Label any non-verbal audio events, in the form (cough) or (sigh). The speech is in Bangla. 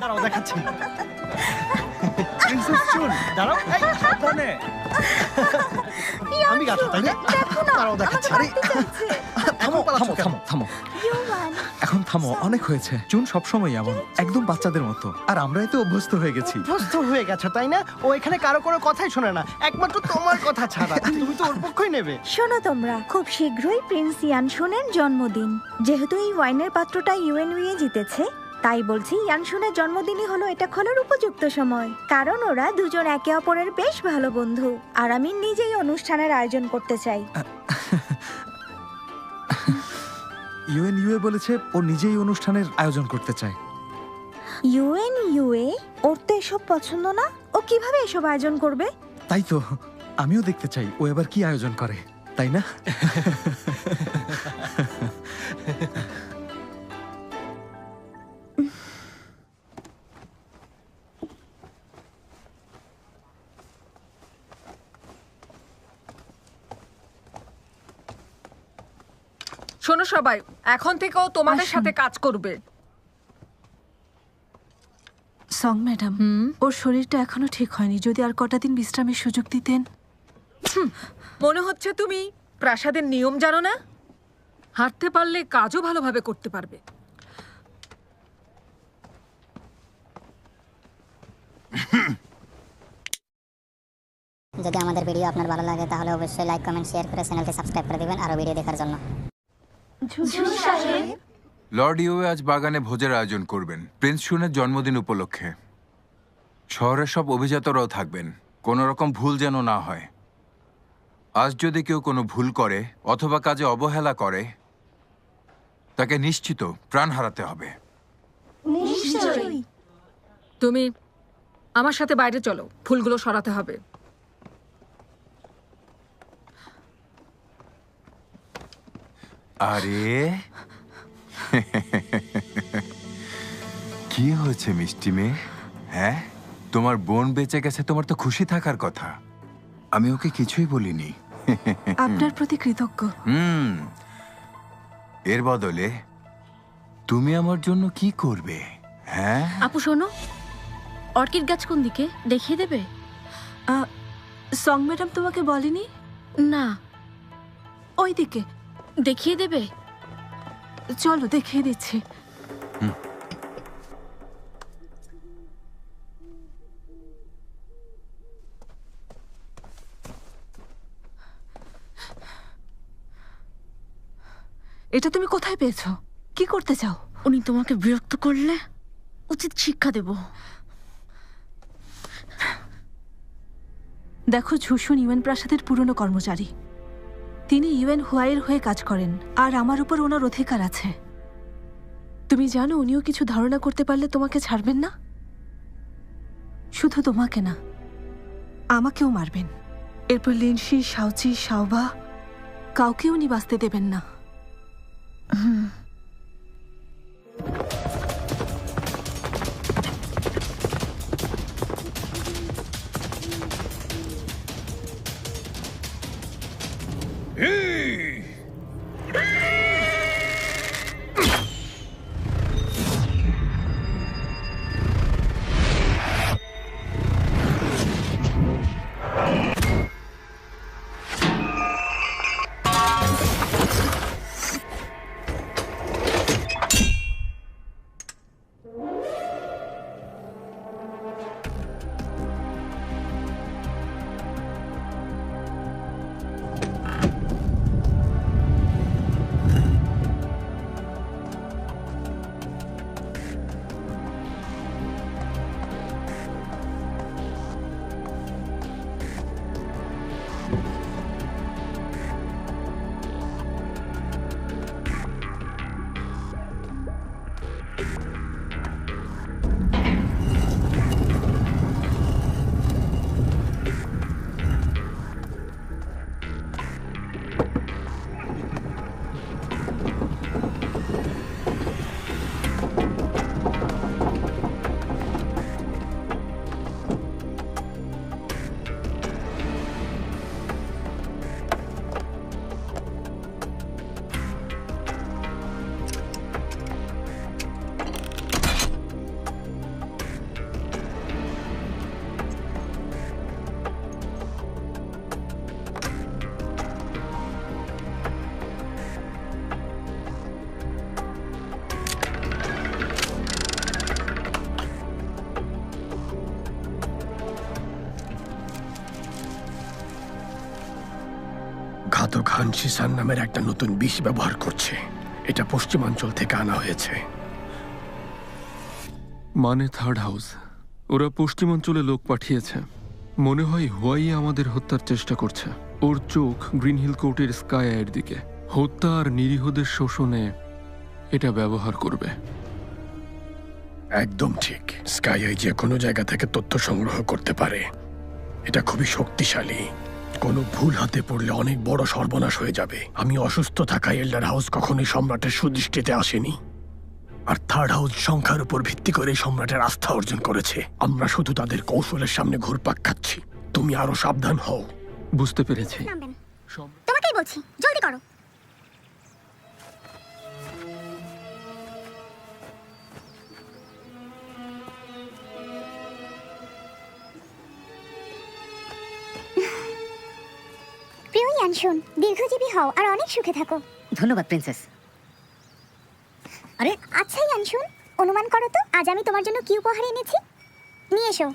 দাঁড়াও দেখাচ্ছি। প্রিন্সেস চুন দাঁড়াও। এই সাবধানে। আমি গাছ তাই না? দাঁড়াও দেখাচ্ছি। আরে থামো থামো থামো থামো। এখন থামো অনেক হয়েছে। চুন সবসময় এমন একদম বাচ্চাদের মতো। আর আমরা এতে অভ্যস্ত হয়ে গেছি। অভ্যস্ত হয়ে গেছো তাই না? ও এখানে কারও কোনো কথাই শোনে না একমাত্র তোমার কথা ছাড়া। (laughs) তুমি তো ওর পক্ষই নেবে। শোনো তোমরা খুব শীঘ্রই প্রিন্স ইয়ানশুনের জন্মদিন। যেহেতু এই ওয়াইনের পাত্রটা ইউএনউয়ে জিতেছে তাই বলছি ইয়ানশুনের জন্মদিনই হলো এটা খোলার উপযুক্ত সময়। কারণ ওরা দুজন একে অপরের বেশ ভালো বন্ধু আর আমি নিজেই অনুষ্ঠানের আয়োজন করতে চাই। ইউএন ইউএ বলেছে ও নিজেই অনুষ্ঠানের আয়োজন করতে চায়। ইউএন ইউএ ওর তো এসব পছন্দ না? ও কীভাবে এসব আয়োজন করবে? তাই তো আমিও দেখতে চাই ও এবার কি আয়োজন করে তাই না? শোনো সবাই এখন থেকেও তোমাদের সাথে কাজ করবে। সং ম্যাডাম ওর শরীরটা এখনও ঠিক হয়নি। যদি আর কটা দিন বিশ্রামের সুযোগ দিতেন। মনে হচ্ছে তুমি প্রাসাদের নিয়ম জানো না? হাঁটতে পারলে কাজও ভালোভাবে করতে পারবে। যদি আমাদের ভিডিও আপনার ভালো লাগে তাহলে অবশ্যই লাইক কমেন্ট শেয়ার করে চ্যানেলটি সাবস্ক্রাইব করে দিবেন আরও ভিডিও দেখার জন্য। লর্ড ইউএ আজ বাগানে ভোজের আয়োজন করবেন। প্রিন্স শুনের জন্মদিন উপলক্ষে। শহরের সব অভিজাতরাও থাকবেন। কোনো রকম ভুল যেন না হয়। আজ যদি কেউ কোনো ভুল করে অথবা কাজে অবহেলা করে তাকে নিশ্চিত প্রাণ হারাতে হবে। তুমি আমার সাথে বাইরে চলো। ফুলগুলো সরাতে হবে। আরে। কি হয়েছে মিষ্টি মেয়ে? হ্যাঁ? তোমার বোন বেঁচে গেছে তোমার তো খুশি থাকার কথা। আমি ওকে কিছুই বলিনি। আপনার প্রতি কৃতজ্ঞ। হুম। এর বদলে তুমি আমার জন্য কি করবে হ্যাঁ? আপু শোনো। অর্কিড গাছ কোন দিকে? দেখিয়ে দেবে? সং ম্যাডাম তোমাকে বলেনি? না। ওই দিকে দেখিয়ে দেবে? চলো দেখিয়ে দিচ্ছি। এটা তুমি কোথায় পেয়েছ? কি করতে চাও? উনি তোমাকে বিরক্ত করলে উচিত শিক্ষা দেব। দেখো ঝুসুন ইউএন প্রাসাদের পুরনো কর্মচারী। তিনি ইউএন হুয়াইয়ের হয়ে কাজ করেন, আর আমার উপর ওনার অধিকার আছে। তুমি জানো উনিও কিছু ধারণা করতে পারলে তোমাকে ছাড়বেন না? শুধু তোমাকে না, আমাকেও মারবেন। এরপর লিনসি সাউচি সাওবা কাউকে উনি বাঁচতে দেবেন না। হানসিসান নামের একটা নতুন বিষ ব্যবহার করছে। এটা পশ্চিমাঞ্চল থেকে আনা হয়েছে। মানে থার্ড হাউস। ওরা পশ্চিমাঞ্চলে লোক পাঠিয়েছে। মনে হয় হুয়াই আমাদের হত্যার চেষ্টা করছে। ওর চোখ গ্রিন হিল কোর্টের স্কাই এর দিকে। হত্যা আর নিরীহদের শোষণে এটা ব্যবহার করবে। একদম ঠিক। স্কাই যে কোনো জায়গা থেকে তথ্য সংগ্রহ করতে পারে। এটা খুবই শক্তিশালী। কোনো ভুল হাতে পড়লে অনেক বড় সর্বনাশ হয়ে যাবে। আমি অসুস্থ থাকায় এল্ডার হাউস কখনোই সম্রাটের সুদৃষ্টিতে আসেনি। আর থার্ড হাউস সংখ্যার উপর ভিত্তি করে সম্রাটের আস্থা অর্জন করেছে। আমরা শুধু তাদের কৌশলের সামনে ঘুরপাক খাচ্ছি। তুমি আরও সাবধান হও। বুঝতে পেরেছি। তোমাকেই বলছি জলদি করো। প্রিয় শুন দীর্ঘজীবী হও আর অনেক সুখে থাকো। ধন্যবাদ প্রিন্সেস। আরে আচ্ছা ইয়ানশুন অনুমান করো তো আজ আমি তোমার জন্য কি উপহার এনেছি? নিয়ে এসো।